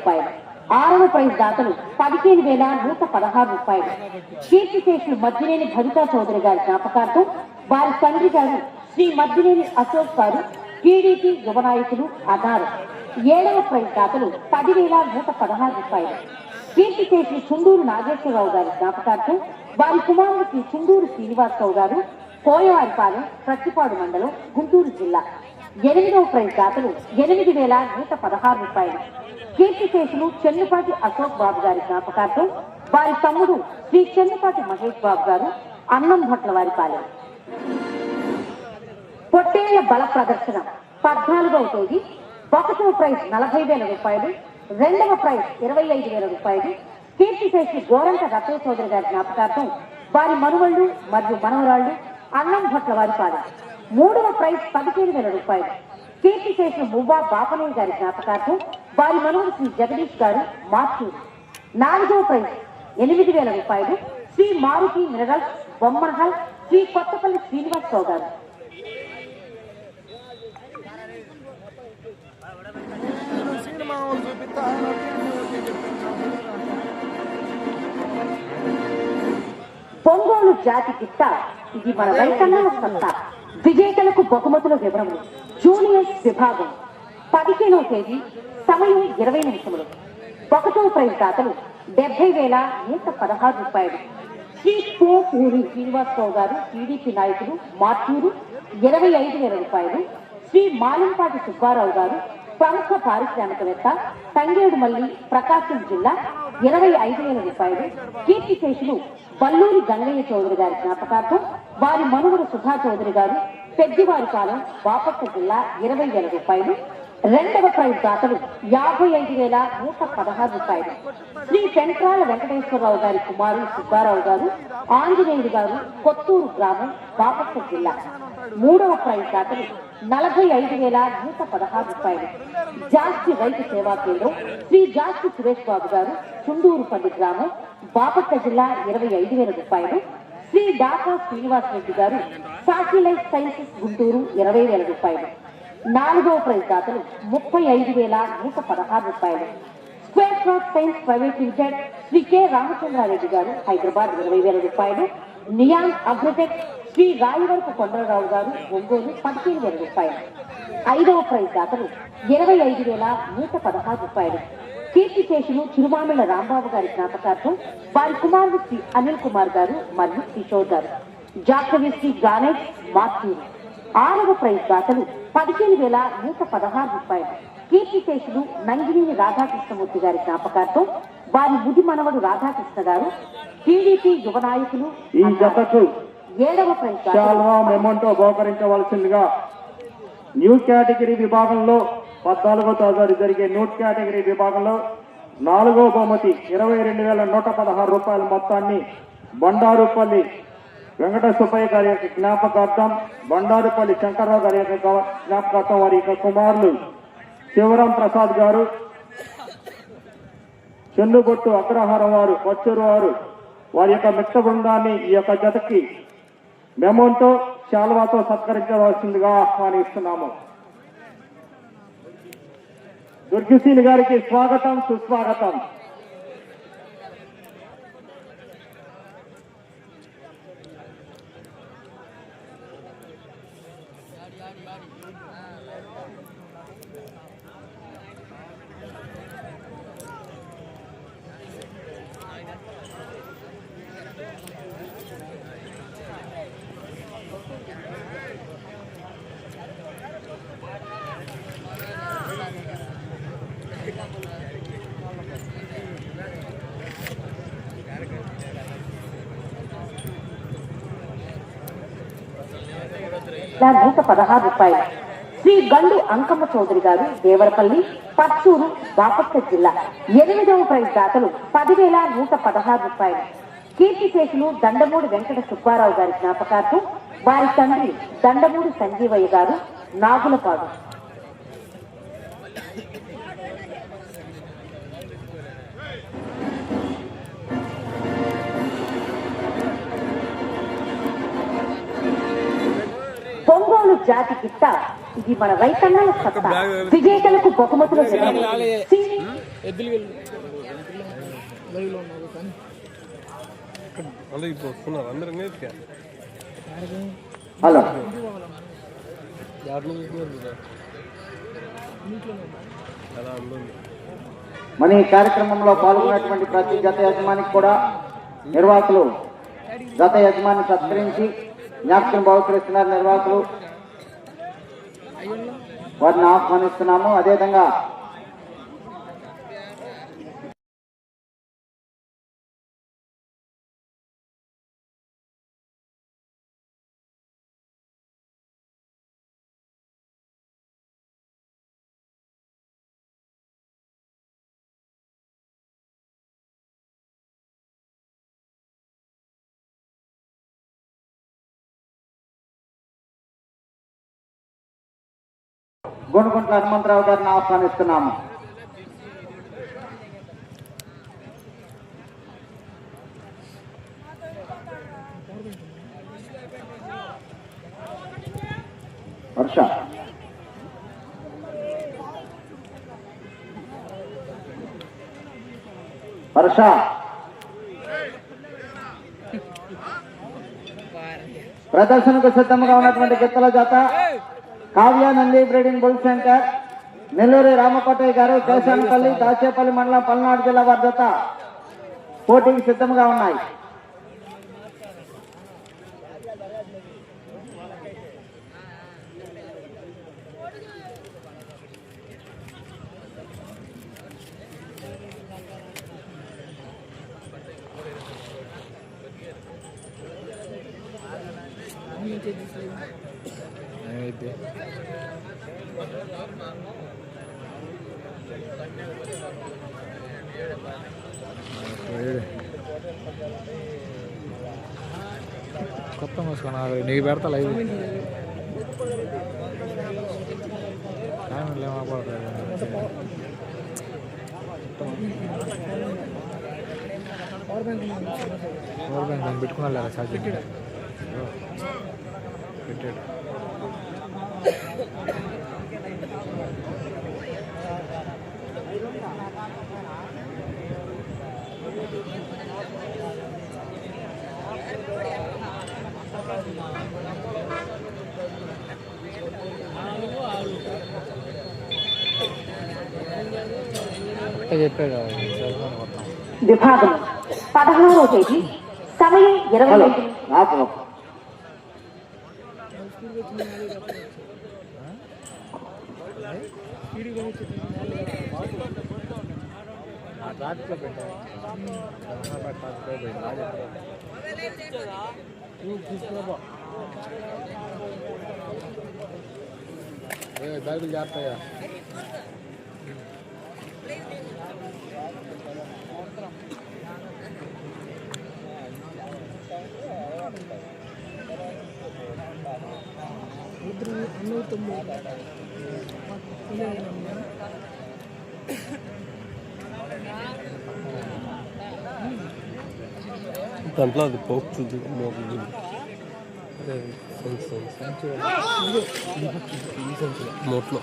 రూపాయలు. ఆరవ ప్రైజ్ దాతలు పదిహేను వేల నూట పదహారు రూపాయలు. కీర్తిశేషులు మద్దినేని భవితా చౌదరి గారి జ్ఞాపకార్థం వారి తండ్రి గారు శ్రీ మద్దినేని అశోక్ గారు టీడీపీ యువ నాయకులు అన్నారు. ఏడవ ప్రైజ్ దాతలు పదివేల నూట పదహారు రూపాయలు. కీర్తిశేషులు చుండూరు నాగేశ్వరరావు గారి జ్ఞాపకార్థం వారి కుమారుడు శ్రీ చుండూరు శ్రీనివాసరావు గారు కోయవారిపాలెం ప్రతిపాడు మండలం గుంటూరు జిల్లా. ఎనిమిదవ ప్రైజ్ దాతలు ఎనిమిది వేల నూట పదహారు రూపాయలు. కీర్తిశేషులు చెన్నుపాటి అశోక్ బాబు గారి జ్ఞాపకార్థం వారి తమ్ముడు శ్రీ చెన్నుపాటి మహేష్ బాబు గారు అన్నం భట్ల వారి పాలెం. పొట్టేళ్ళ బల ప్రదర్శన పద్నాలుగవ తేదీ ఒకటవ ప్రైజ్ నలభై వేల రూపాయలు రెండవ ప్రైజ్ ఇరవై ఐదు వేల రూపాయలు కీర్తిశేషి గోరంట రత్న చౌదరి గారి జ్ఞాపకార్థం వారి మనువళ్ళు మరియు మనవరాళ్ళు అన్నం భట్ల వారి పాలెం. మూడవ ప్రైజ్ పదిహేను వేల రూపాయలు కీర్తిశేషి మువ్వా బాపనయ్య గారి జ్ఞాపకార్థం వారి మనవడు శ్రీ జగదీష్ గారు మార్చూరు నాలుగవ ప్రైజ్ ఎనిమిది వేల రూపాయలు శ్రీ మారుతి మినరల్స్ బొమ్మనహల్ శ్రీ కొత్తపల్లి శ్రీనివాసరావు గారు. పొంగోలు జాతి గిట్ట ఇది మన రైతన్నల సత్తా. విజేతలకు బహుమతుల వివరములు జూనియర్స్ విభాగం. పదిహేనవ తేదీ సమయం ఇరవై నిమిషములు. ఒకటో ప్రైజ్ దాతలు డెబ్బై వేల నూట పదహారు రూపాయలు. శ్రీ పో శ్రీనివాసరావు గారు టీడీపీ నాయకులు మార్చూరు ఇరవై ఐదు వేల రూపాయలు. శ్రీ మాలంపాటి సుబ్బారావు గారు ప్రముఖ పారిశ్రామికవేత్త తంగేడుమల్లి ప్రకాశం జిల్లా ఇరవై ఐదు వేల రూపాయలు. కీర్తిశేషులు బల్లూరి గంగయ్య చౌదరి గారి జ్ఞాపకార్థం వారి మనుగుడు సుధా చౌదరి గారు పెద్దివారి కాలం బాపట్ల జిల్లా ఇరవై వేల రూపాయలు. రెండవ ప్రైజ్ దాతలు యాభై ఐదు వేల నూట పదహారు రూపాయలు. శ్రీ పెంట్రాల వెంకటేశ్వరరావు గారి కుమారు సుబ్బారావు గారు ఆంజనేయుడు గారు కొత్తూరు గ్రామం బాపట్ల జిల్లా. మూడవ ప్రైజ్ దాతలు నలభై ఐదు వేల నూట పదహారు రూపాయలు. జాస్తి రైతు సేవా కేంద్రం శ్రీ జాస్తి సురేష్ బాబు గారు చుండూరుపల్లి గ్రామం బాపట్ల జిల్లా ఇరవై ఐదు వేల రూపాయలు. శ్రీ డాకా శ్రీనివాస్ రెడ్డి గారు సాక్షి లైఫ్ సైన్సెస్ గుంటూరు ఇరవై వేల రూపాయలు. నాలుగవ ప్రైజ్ దాతలు ముప్పై ఐదు వేల నూట పదహారు రూపాయలు. Square frat science private limited Shri K Ramachandrareddy garu Hyderabad ఇరవై వేల రూపాయలు. నియాన్ అగ్రటెక్ శ్రీ రాయవరపు కొండలరావు గారు ఒంగోలు పదిహేను వేల రూపాయలు. ఐదవ ప్రైజ్ దాతలు ఇరవై ఐదు వేల నూట పదహారు రూపాయలు. కీర్తి శేషులు చిరుమామల రాంబాబు గారి జ్ఞాపకార్థం వారి కుమారుడు శ్రీ అనిల్ కుమార్ గారు మరియు కిషోర్ గారు. జాకవి శ్రీ గానేష్ మాథ్యూరు ఆరవ ప్రైజ్ దాతలు పదిహేను వేల నూట పదహారు రూపాయలు. కీర్తిశేషులు నంగినేని రాధాకృష్ణమూర్తి గారి జ్ఞాపకార్థం వారి ముది మనవడు రాధాకృష్ణ గారు టీడీపీ యువ నాయకులు ఈ జతకు ఏడవ మెమంటో బహుకరించవలసిందిగా న్యూ కేటగిరీ విభాగంలో పద్నాలుగో తరగతి జరిగే న్యూ కేటగిరీ విభాగంలో నాలుగో బహుమతి ఇరవై రెండు వేల నూట పదహారు రూపాయల మొత్తాన్ని బండారుపల్లి వెంకట సుబ్బయ్య గారి యొక్క జ్ఞాపకార్థం బండారుపల్లి శంకర్రావు గారి యొక్క జ్ఞాపకార్థం వారి యొక్క కుమారులు శివరాం ప్రసాద్ గారు చెన్నుగొట్టు అగ్రహారం వారు కొచ్చూరు వారు వారి యొక్క మిత్ర బృందాన్ని ఈ యొక్క జతకి మెమోంతో శాల్వాతో సత్కరించవలసిందిగా ఆహ్వానిస్తున్నాము. దుర్గశీలి గారికి స్వాగతం సుస్వాగతం. నా నూట పదహారు రూపాయలు శ్రీ గండు అంకమ్మ చౌదరి గారు దేవరపల్లి పచ్చూరు బాపట్ల జిల్లా. ఎనిమిదవ ప్రైజ్ దాతలు పదివేల నూట పదహారు రూపాయలు. కీర్తిశేషులు దండమూడి వెంకట సుబ్బారావు గారి జ్ఞాపకార్థం వారి తండ్రి దండమూడి సంజీవయ్య గారు నాగులపాడు. జాతి గిట్ట ఇది మన రైతన్నల సత్తా. విజేతలకు బహుమతులు హలో. మన ఈ కార్యక్రమంలో పాల్గొన్నటువంటి ప్రతి జత యజమానికి కూడా నిర్వాహకులు జత యజమాని సత్కరించి జ్ఞాపకం బహుకరిస్తున్నారు నిర్వాహకులు. వారిని ఆహ్వానిస్తున్నాము. అదేవిధంగా గోనుకుంట్ల హనుమంతరావు గారిని ఆహ్వానిస్తున్నాము. వర్ష. వర్ష. ప్రదర్శనకు సిద్ధంగా ఉన్నటువంటి గిత్తల జాత. Kavya Nandi breeding bull centre. Nelluri Ramakotaiah garu Kesanapalli Dachepalli మండలం పల్నాడు జిల్లా వారి జత పోటీకి సిద్ధంగా ఉన్నాయి. కొత్త మూసుకున్నారు నీకు పెడతా లైవ్. టైం పవర్ బ్యాంక్ పెట్టుకున్నా లేదా ఛార్జింగ్ పెట్టాడు అంటే చెప్పాడు సెల్ ఫోన్ కొత్తాం విభాగం పదహారవ తేదీ సమయం ఇరవై హలో ఐదు बैग जाता है நூற்றி நூற்றம்பது దాంట్లో అది సెన్స్ సెన్స్ నోట్లో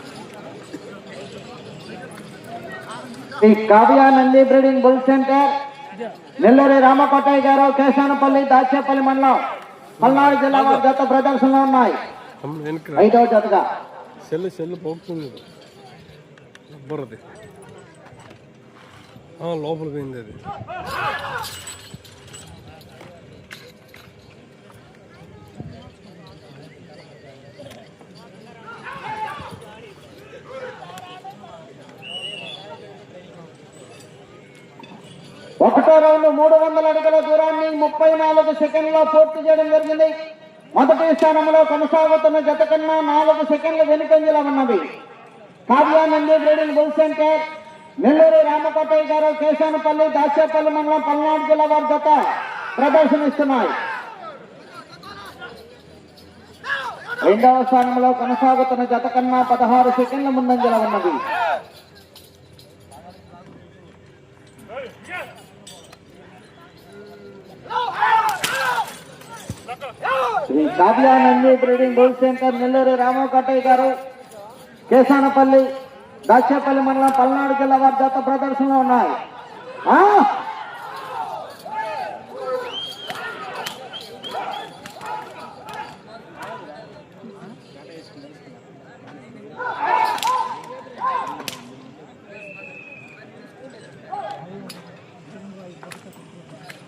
Shri Kavya Nandi breeding bull centre Nelluri Ramakotaiah garu Kesanapalli Dachepalli మండలం పల్నాడు జిల్లా జత ప్రదర్శనలో ఉన్నాయి. ఐదవ జతగా. సెల్ సెల్ పోతుంది లోపల పోయింది అది. ఒకటో రౌండ్ మూడు వందల అడుగుల దూరాన్ని ముప్పై నాలుగు సెకండ్లో పూర్తి చేయడం జరిగింది. మొదటి స్థానంలో కొనసాగుతున్న జత కన్నా నాలుగు సెకండ్లు వెనుకంజలో ఉన్నది. Kavyanandi breeding bull centre Nellore Ramakotaiah garu Kesanapalli Dachepalli మండలం పల్నాడు జిల్లా వారి జత ప్రదర్శనిస్తున్నాయి. రెండవ స్థానంలో కొనసాగుతున్న జత కన్నా పదహారు సెకండ్ల ముందంజలో ఉన్నది. Shri Kavyanandi breeding bull centre Nellore Ramakotaiah garu Kesanapalli Dachepalli మండలం పల్నాడు జిల్లా వారి జత ప్రదర్శనలో ఉన్నాయి.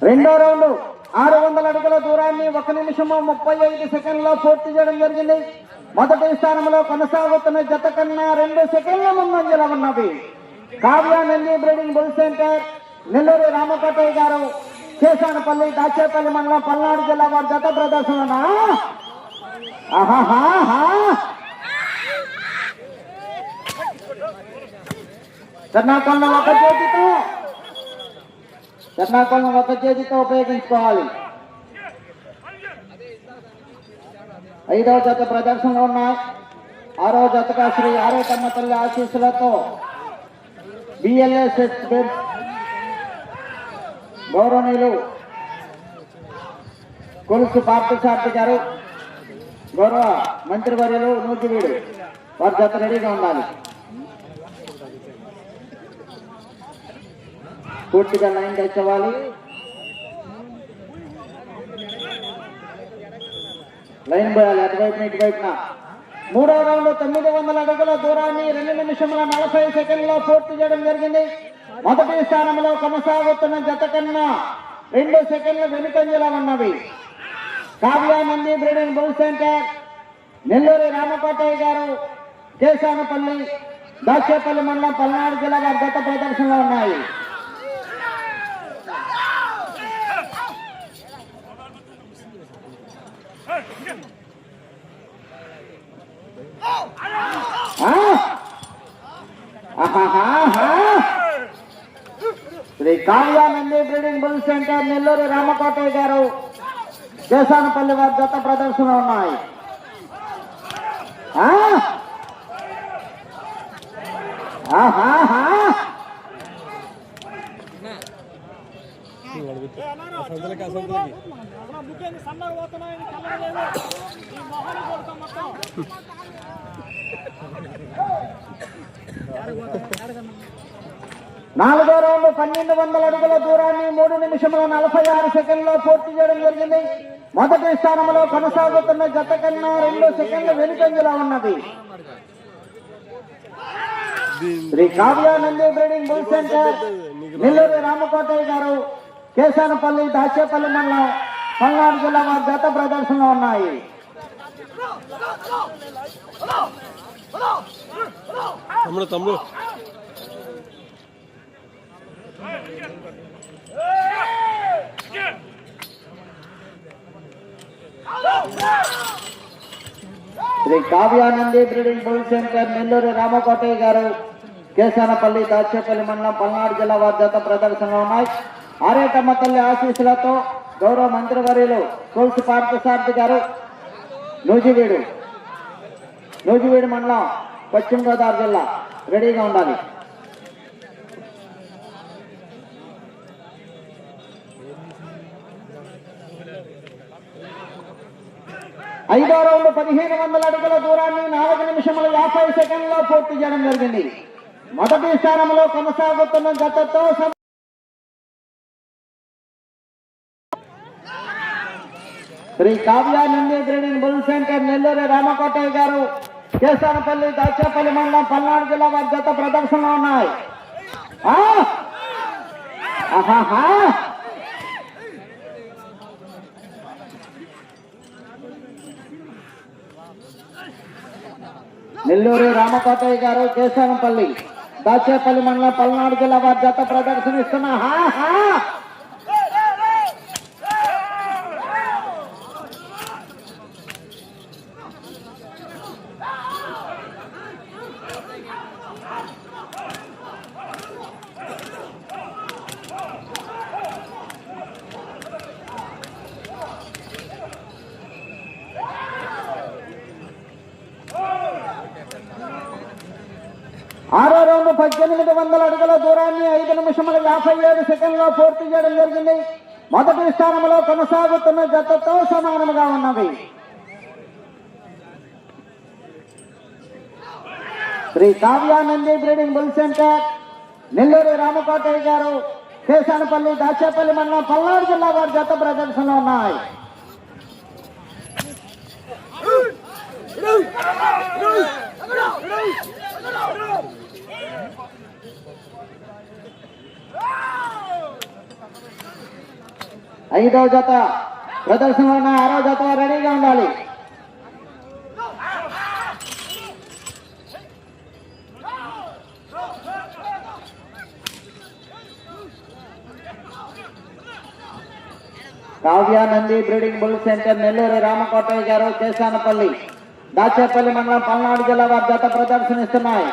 రెండో రౌండ్. ఆరు వందల అడుగుల దూరాన్ని ఒక నిమిషము ముప్పై ఐదు సెకండ్లో పూర్తి చేయడం జరిగింది. మొదటి స్థానంలో కొనసాగుతున్న జత కన్నా రెండు సెకండ్ల ముందంజల ఉన్నది. Kavya Nandi breeding bull centre Nellore Ramakotaiah garu Kesanapalli Dachepalli మండలం పల్నాడు జిల్లా వారి జత ప్రదర్శన ఆహాహా కర్ణాటకలో ఒక చేతితో కర్ణాటకం వద్ద చేతితో ఉపయోగించుకోవాలి ఐదవ జత ప్రదర్శనలో ఉన్నాయి ఆరో జతగా శ్రీ ఆరోగ్యమ్మ తల్లి ఆశీస్సులతో బిఎల్ఎస్ గౌరవనీయులు కొలుసు పార్థసారథి గారు గౌరవ మంత్రివర్యులు నూతివీడు వారి జత రెడీగా ఉండాలి పూర్తిగా లైన్ తెచ్చవాలి. లైన్ పోయాలి అటువైపున ఇటువైపున. మూడో రౌండ్ తొమ్మిది వందల అడుగుల దూరాన్ని రెండు నిమిషముల నలభై సెకండ్లో పూర్తి చేయడం జరిగింది. మొదటి స్థానంలో కొనసాగుతున్న జత కన్నా రెండు సెకండ్ల వెనుకంజలా ఉన్నవి. Kavyanandi breeding bull centre Nelluri Ramakotaiah గారు కేశానపల్లి దాచేపల్లి మండలం పల్నాడు జిల్లా వారి గత ప్రదర్శనలో ఉన్నాయి. Shri Kavyanandi breeding bull centre Nellore Ramakotaiah garu Kesanapalli వారి జత ప్రదర్శన ఉన్నాయి. అసంతలకి అసంతలకి నాలుగో రౌండ్ పన్నెండు వందల అడుగుల దూరాన్ని మూడు నిమిషముల నలభై ఆరు సెకండ్లో పూర్తి చేయడం జరిగింది. మొదటి స్థానంలో కొనసాగుతున్న జత కన్నా రెండు సెకండ్లు వెనుకంజలా ఉన్నది. Shri Kavyanandi breeding bull centre Nellore Ramakotaiah garu. Kesanapalli Dachepalli మండలం పల్నాడు జిల్లా వారి జత ప్రదర్శనలో ఉన్నాయి. తమ్ముడు తమ్ముడు. Shri Kavyanandi breeding bull centre Nellore Ramakotaiah garu Kesanapalli Dachepalli మండలం పల్నాడు జిల్లా వారి జత ప్రదర్శనలో ఉన్నాయి. ఆరేటమ్మ తల్లి ఆశీస్సులతో గౌరవ మంత్రివర్యులు తులసి పార్థసారథి గారు నూజివీడు నూజివీడు మండలం పశ్చిమ గోదావరి జిల్లా రెడీగా ఉండాలి. ఐదో రౌండ్ పదిహేను వందల అడుగుల దూరాన్ని నాలుగు నిమిషముల యాభై సెకండ్లో పూర్తి చేయడం జరిగింది. మొదటి స్థానంలో కొనసాగుతున్న గతతో Shri Kavyanandi breeding bull centre Nellore Ramakotaiah garu Kesanapalli Dachepalli మండలం పల్నాడు జిల్లా వారి జత ప్రదర్శనలో ఉన్నాయి. నెల్లూరు రామకోటయ్య గారు కేశానంపల్లి దాచేపల్లి మండలం పల్నాడు జిల్లా వారి జత హా హా ఆరో రౌండ్ పద్దెనిమిది వందల అడుగుల దూరాన్ని ఐదు నిమిషముల యాభై ఏడు సెకండ్లో పూర్తి చేయడం జరిగింది మొదటి స్థానంలో కొనసాగుతున్న జతతో సమానంగా ఉన్నది Shri Kavyanandi breeding bull centre Nellore Ramakotaiah garu Kesanapalli Dachepalli మండలం పల్నాడు జిల్లా వారి జత ప్రదర్శనలో ఉన్నాయి ఐదవ జత ప్రదర్శన వలన ఆరో జత రెడీగా ఉండాలి. Kavyanandi breeding bull centre Nellore Ramakotaiah garu Kesanapalli Dachepalli మండలం పల్నాడు జిల్లా వారి జత ప్రదర్శనిస్తున్నాయి.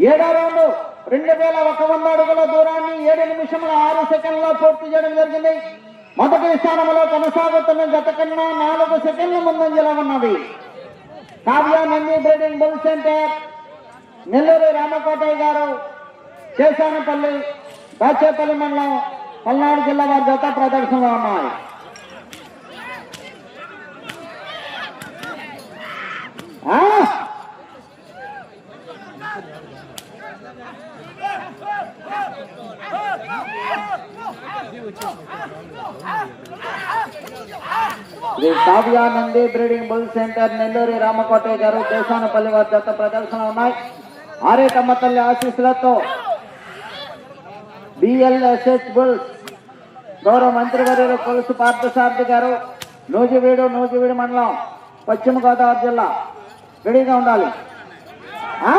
ఏడో రౌండ్ రెండు వేల ఒక వంద అడుగుల దూరాన్ని ఏడు నిమిషముల ఆరు సెకండ్లో పూర్తి చేయడం జరిగింది. మొదటి స్థానంలో కొనసాగుతున్న జత కన్నా నాలుగు సెకండ్ల ముందంజలో ఉన్నది. Kavyanandi breeding bull centre. Nellore Ramakotaiah garu Kesanapalli Dachepalli మండలం పల్నాడు జిల్లా వారి జత ప్రదర్శనలో ఉన్నాయి. ఆ? Shri Kavyanandi breeding bull centre Nelluri Ramakotaiah garu దేశానపల్లి వారి జత ప్రదర్శన ఉన్నాయి. ఆరేటమ్మ తల్లి ఆశీస్సులతో బిఎల్ఎస్ఎస్ బుల్స్ గౌరవ మంత్రివర్యులు కొలుసు పార్థసారథి గారు నూజివీడు నూజివీడు మండలం పశ్చిమ గోదావరి జిల్లా రెడీగా ఉండాలి. ఆ!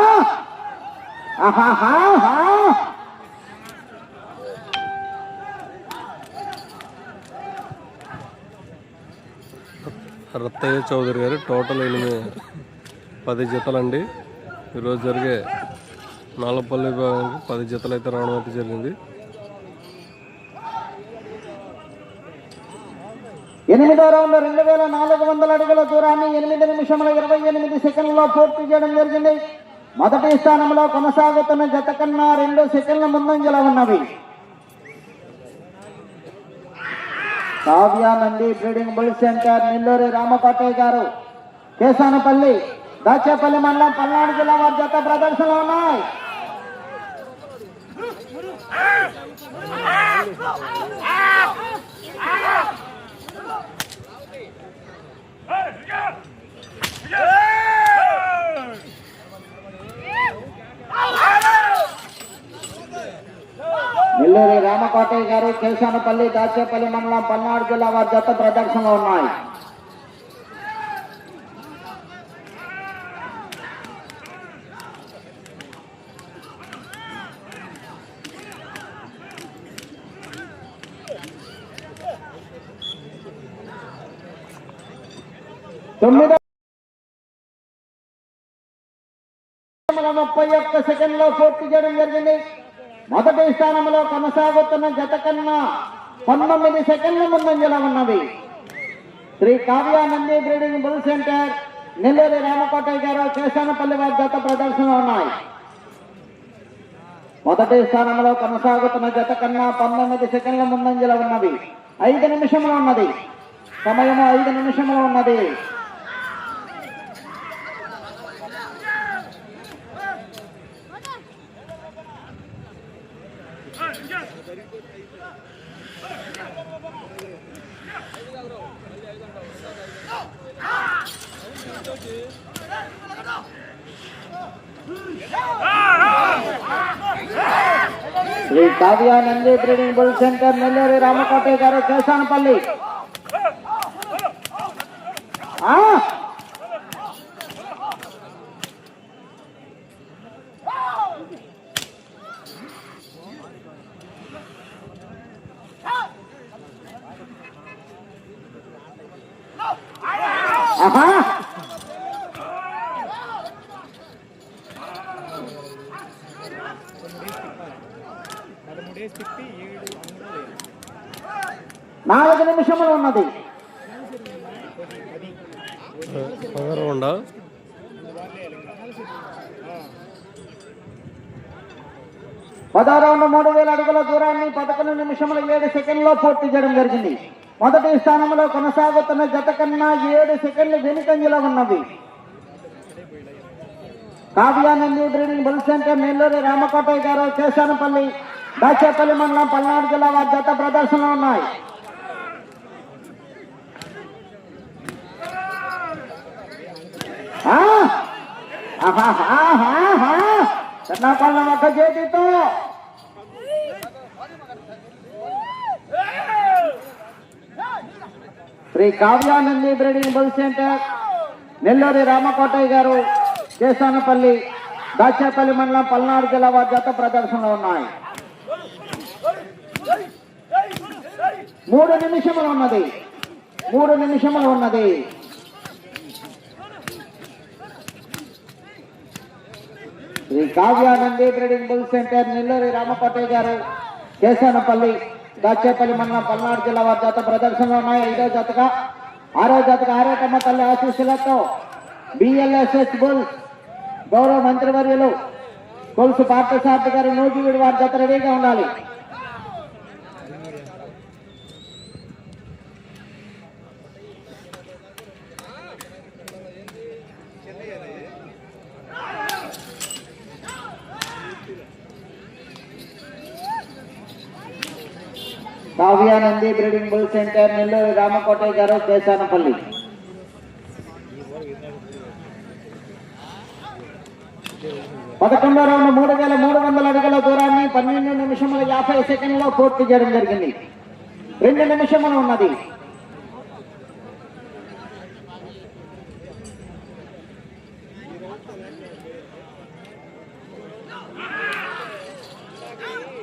రత్తయ్య చౌదరి గారు టోటల్ ఎనిమిది పది జతలండి. ఈరోజు జరిగే నాలపల్లి విభాగానికి పది జతలు అయితే రావడం అయితే జరిగింది. ఎనిమిదో రౌండ్ రెండు వేల నాలుగు వందల అడుగుల దూరాన్ని ఎనిమిది నిమిషముల ఇరవై ఎనిమిది సెకండ్లో పూర్తి చేయడం జరిగింది. మొదటి స్థానంలో కొనసాగుతున్న జత కన్నా రెండు సెకండ్ల ముందంజలో ఉన్నవి. Kavyanandi breeding bull centre Nelluri Ramakotaiah గారు. కేసానపల్లి దాచేపల్లి మండలం పల్నాడు జిల్లా వారి జత ప్రదర్శనలో ఉన్నాయి. నెల్లూరి రామకోటయ్య గారు కేశానపల్లి దాచేపల్లి మండలం పల్నాడు జిల్లా వారి జత ప్రదర్శనలో ఉన్నాయి. తొమ్మిదో మొదటి స్థానంలో కొనసాగుతున్న జత కన్నా పంతొమ్మిది సెకండ్ల ముందంజలో ఉన్నది. Shri Kavyanandi breeding bull centre Nelluri Ramakotaiah garu Kesanapalli వారి జత ప్రదర్శన ఉన్నాయి. మొదటి స్థానంలో కొనసాగుతున్న జత కన్నా పంతొమ్మిది సెకండ్ల ముందంజలో ఉన్నది. ఐదు నిమిషంలో ఉన్నది. సమయము ఐదు నిమిషంలో ఉన్నది. Shri Kavyanandi breeding bull centre Nelluri Ramakotaiah garu Kesanapalli ఆ? ఆహా నాలుగు నిమిషములు ఉన్నది పదహారు ఉండా పదహారు మూడు వేల అడుగుల దూరాన్ని పదకొండు నిమిషముల ఏడు సెకండ్లో పూర్తి చేయడం జరిగింది. మొదటి స్థానంలో కొనసాగుతున్న జత కన్నా ఏడు సెకండ్లు వెనుకంజలో ఉన్నవి. Kavyanandi breeding bull centre Nellore Ramakotaiah garu Kesanapalli Dachepalli మండలం పల్నాడు జిల్లా వారి జత ప్రదర్శనలో ఉన్నాయి. ఆ! ఆహాహాహాహా! చెన్నాపల్లం ఒక చేతితో Shri Kavyanandi breeding bull centre Nelluri Ramakotaiah garu Kesanapalli Dachepalli మండలం పల్నాడు జిల్లా వారి జత ప్రదర్శనలో ఉన్నాయి మూడు నిమిషములు ఉన్నది మూడు నిమిషములు ఉన్నది Shri Kavyanandi breeding bull centre Nelluri Ramakotaiah garu Kesanapalli Dachepalli మండలం పల్నాడు జిల్లా వారి జత ప్రదర్శనలో ఉన్నాయి. ఐదో జతగా ఆరో జతగా ఆరోటమ్మ తల్లి ఆశీస్సులతో బిఎల్ఎస్ఎస్ బుల్ గౌరవ మంత్రివర్యులు కొలుసు పార్థసారథి గారు నూజివీడు వారి జత రెడీగా ఉండాలి. Kavyanandi breeding bull centre Nellore Ramakotaiah garu Kesanapalli. పదకొండో రౌండ్ మూడు వేల మూడు వందల అడుగుల దూరాన్ని పన్నెండు నిమిషముల యాభై సెకండ్లో పూర్తి చేయడం జరిగింది. రెండు నిమిషములు ఉన్నది.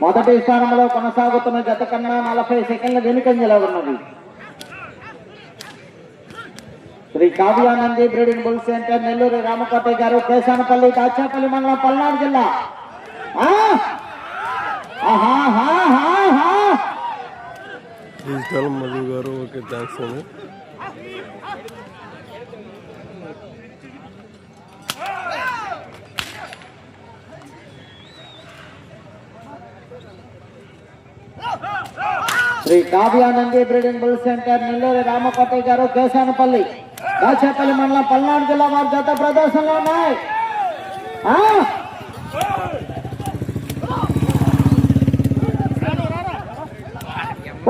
మొదటి స్థానంలో కొనసాగుతున్న జత కన్నా నలభై సెకండ్ల వెనుకంజలా ఉన్నది. Shri Kavyanandi breeding bull centre Nellore Ramakotaiah garu Kesanapalli Dachepalli మండలం పల్నాడు జిల్లా. డిజిటల్ మధు గారు ఓకే థ్యాంక్స్ అండి. Shri Kavyanandi breeding bull centre Nellore Ramakotaiah garu Kesanapalli Dachepalli మండలం పల్నాడు జిల్లా వారి జత ప్రదర్శనలో ఉన్నాయి.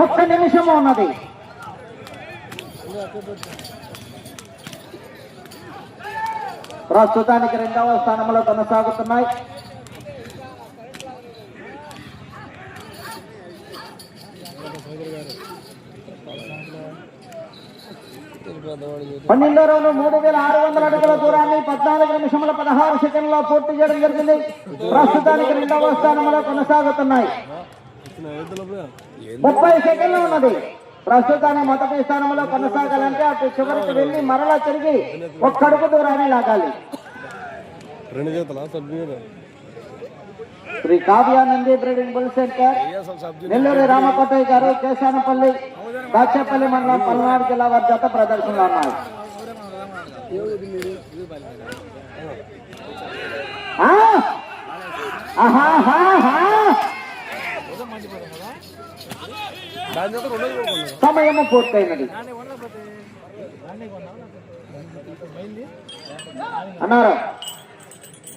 ఒక్క నిమిషం ఉన్నది. ప్రస్తుతానికి రెండవ స్థానంలో కొనసాగుతున్నాయి. పన్నెండో రౌండ్ మూడు వేల ఆరు వందల అడుగుల దూరాన్ని పద్నాలుగు నిమిషముల పదహారు సెకండ్లో పూర్తి చేయడం జరిగింది. ప్రస్తుతానికి రెండవ స్థానంలో కొనసాగుతున్నాయి. ముప్పై సెకండ్లు ఉన్నది. ప్రస్తుతాన్ని మొదటి స్థానంలో కొనసాగాలంటే అటు చివరికి వెళ్ళి మరలా తిరిగి ఒక్క దూరాన్ని లాగాలి. రెండు చేతల Shri Kavyanandi breeding bull centre. Nellore Ramakotayya గారు కేశానపల్లి దాచేపల్లి మండలం పల్నాడు జిల్లా వారి జత ప్రదర్శనలో ఉన్నాయి. సమయము పూర్తయినది. అన్నారు.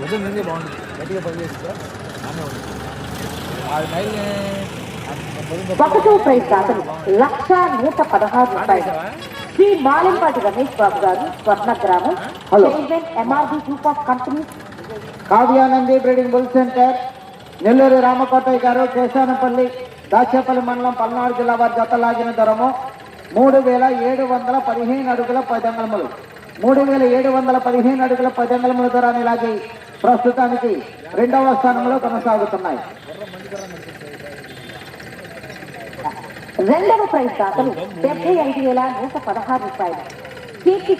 వదిన నిందే బాగుంటుంది గట్టిగా పని చేస్తా అన్నీ ఉంటుంది ఆరు మైల్ని ఒకటో ప్రైజ్ దాతలు లక్ష నూట పదహారు రూపాయలు. శ్రీ మాలింపాటి రమేష్ బాబు గారు స్వర్ణ గ్రామం. MRB group of companies Kavyanandi breeding bull centre. Nellore Ramakotayya గారు కేశానపల్లి. దాచేపల్లి మండలం పల్నాడు జిల్లా వారి జత లాగిన దూరము మూడు వేల ఏడు వందల పదిహేను అడుగుల పదంగలములు మూడు వేల ఏడు వందల పదిహేను అడుగుల పదంగలముల దూరాన్ని లాగి ప్రస్తుతానికి రెండవ స్థానంలో కొనసాగుతున్నాయి. రెండవ ప్రైజ్ దాతలు డెబ్బై ఐదు వేల నూట పదహారు రూపాయలు. కీర్తి